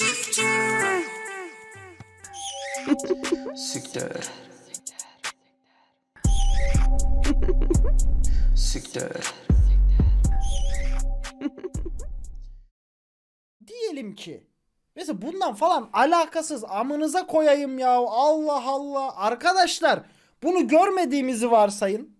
Siktir. Siktir. Diyelim ki mesela bundan falan alakasız amınıza koyayım ya Allah Allah arkadaşlar bunu görmediğimizi varsayın.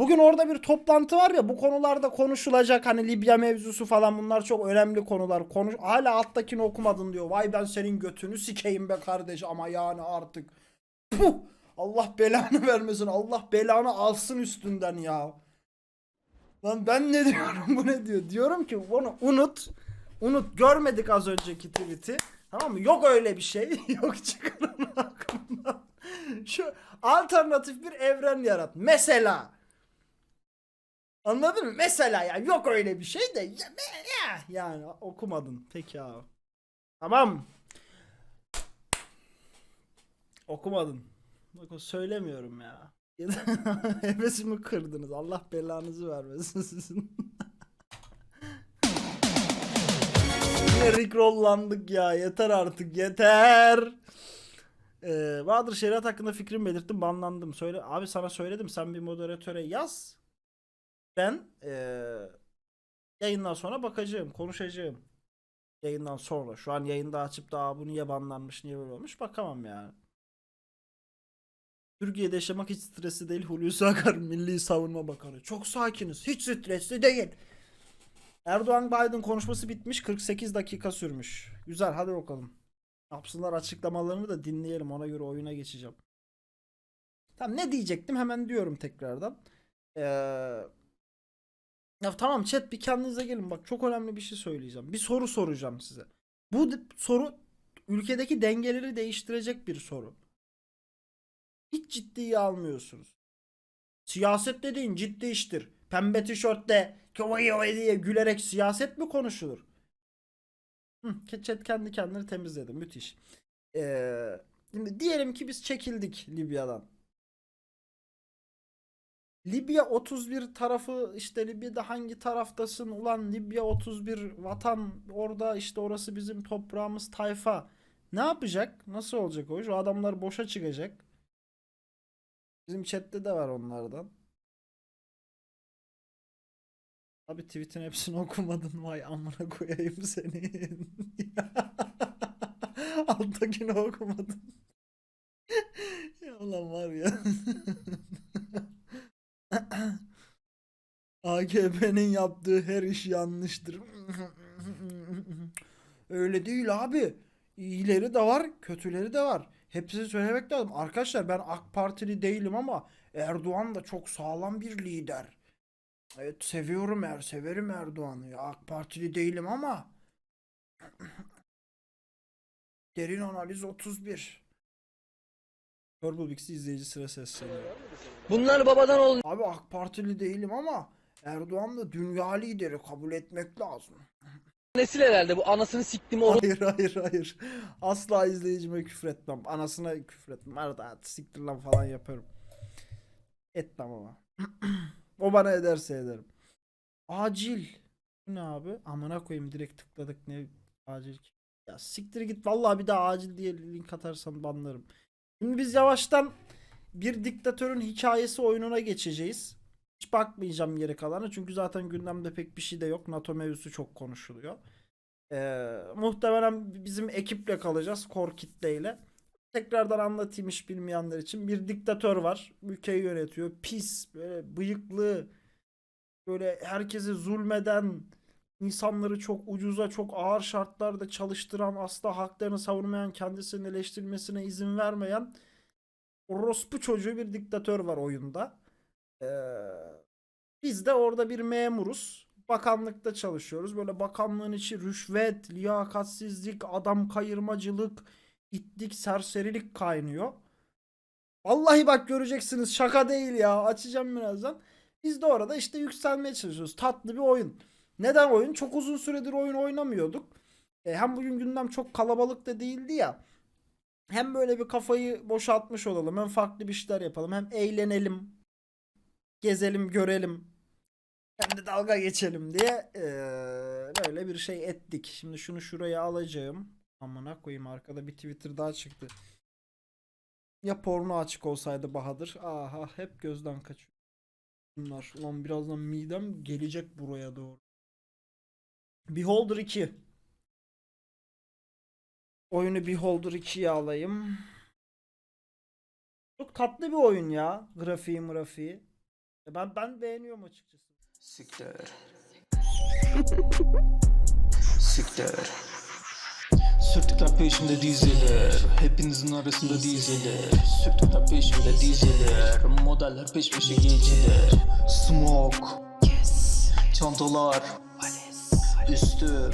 Bugün orada bir toplantı var ya bu konularda konuşulacak hani Libya mevzusu falan bunlar çok önemli konular. Konuş hala alttakini okumadın diyor. Vay ben senin götünü sikeyim be kardeş ama yani artık. Puh! Allah belanı vermesin. Allah belanı alsın üstünden ya. Lan ben ne diyorum bu ne diyor? Diyorum ki onu unut. Unut görmedik az önceki tweet'i. Tamam mı? Yok öyle bir şey. Yok çıkarın aklımdan. Şu alternatif bir evren yarat. Mesela. Anladın mı? Mesela ya yok öyle bir şey de ya, ya, yani okumadın. Peki abi. Tamam. Okumadın. Bakın söylemiyorum ya. Hevesimi kırdınız. Allah belanızı vermesin sizin. Yine rickrollandık ya. Yeter artık yeter. Ee, Bahadır Şeriat hakkında fikrimi belirttim. Banlandım. Söyle abi sana söyledim. Sen bir moderatöre yaz. Ben ee, yayından sonra bakacağım. Konuşacağım. Yayından sonra. Şu an yayında açıp da "Aa, bu niye banlanmış niye böyle olmuş bakamam yani. Türkiye'de yaşamak hiç stresli değil. Hulusi Akar Milli Savunma Bakanı. Çok sakiniz. Hiç stresli değil. Erdoğan Biden konuşması bitmiş. 48 dakika sürmüş. Güzel hadi bakalım. Yapsınlar açıklamalarını da dinleyelim. Ona göre oyuna geçeceğim. Tamam ne diyecektim hemen diyorum tekrardan. Ee, ya tamam chat bir kendinize gelin. Bak çok önemli bir şey söyleyeceğim. Bir soru soracağım size. Bu soru ülkedeki dengeleri değiştirecek bir soru. Hiç ciddiye almıyorsunuz. Siyaset dediğin ciddi iştir. Pembe tişörtte kovay kovay diye gülerek siyaset mi konuşulur? Hı, chat kendi kendini temizledi. Müthiş. Ee, şimdi diyelim ki biz çekildik Libya'dan. Libya 31 tarafı işte Libya'da hangi taraftasın ulan Libya 31 vatan orada işte orası bizim toprağımız tayfa. Ne yapacak? Nasıl olacak o iş? O adamlar boşa çıkacak. Bizim chatte de var onlardan. Abi tweet'in hepsini okumadın vay amına koyayım seni. Alttakini okumadın. ya ulan var ya. AKP'nin yaptığı her iş yanlıştır. Öyle değil abi. İyileri de var, kötüleri de var. Hepsini söylemek lazım. Arkadaşlar ben AK Partili değilim ama Erdoğan da çok sağlam bir lider. Evet seviyorum er, severim Erdoğan'ı. AK Partili değilim ama derin analiz 31. Purple Bix'i izleyici sıra sesleniyor. Bunlar babadan oğul Abi AK Partili değilim ama Erdoğan da dünya lideri kabul etmek lazım. nesil herhalde bu anasını siktim oğlum. Hayır hayır hayır. Asla izleyicime küfür etmem. Anasına küfür etmem. Arada siktir lan falan yaparım. Etmem ama. o bana ederse ederim. Acil. Ne abi? Amına koyayım direkt tıkladık ne acil ki. Ya siktir git vallahi bir daha acil diye link atarsan banlarım. Şimdi biz yavaştan bir diktatörün hikayesi oyununa geçeceğiz. Hiç bakmayacağım geri kalanı çünkü zaten gündemde pek bir şey de yok. NATO mevzusu çok konuşuluyor. Ee, muhtemelen bizim ekiple kalacağız. Core kitleyle. Tekrardan anlatayım hiç bilmeyenler için. Bir diktatör var. Ülkeyi yönetiyor. Pis, böyle bıyıklı, böyle herkese zulmeden, insanları çok ucuza, çok ağır şartlarda çalıştıran, asla haklarını savunmayan, kendisinin eleştirilmesine izin vermeyen orospu çocuğu bir diktatör var oyunda. Biz de orada bir memuruz. Bakanlıkta çalışıyoruz. Böyle bakanlığın içi rüşvet, liyakatsizlik, adam kayırmacılık, itlik, serserilik kaynıyor. Vallahi bak göreceksiniz şaka değil ya. Açacağım birazdan. Biz de orada işte yükselmeye çalışıyoruz. Tatlı bir oyun. Neden oyun? Çok uzun süredir oyun oynamıyorduk. E, hem bugün gündem çok kalabalık da değildi ya. Hem böyle bir kafayı boşaltmış olalım. Hem farklı bir şeyler yapalım. Hem eğlenelim. Gezelim, görelim. Hem de dalga geçelim diye eee, böyle bir şey ettik. Şimdi şunu şuraya alacağım. Amına koyayım arkada bir Twitter daha çıktı. Ya porno açık olsaydı Bahadır. Aha hep gözden kaçıyor. Bunlar. Ulan birazdan midem gelecek buraya doğru. Beholder 2. Oyunu Beholder 2'ye alayım. Çok tatlı bir oyun ya. Grafiği grafiği. Ben ben beğeniyorum açıkçası. Siktir. Siktir. Sürtükler peşimde dizilir. Hepinizin arasında dizilir. Sürtükler peşimde dizilir. Modeller peş peşe gezilir Smoke. Çantalar. Üstüm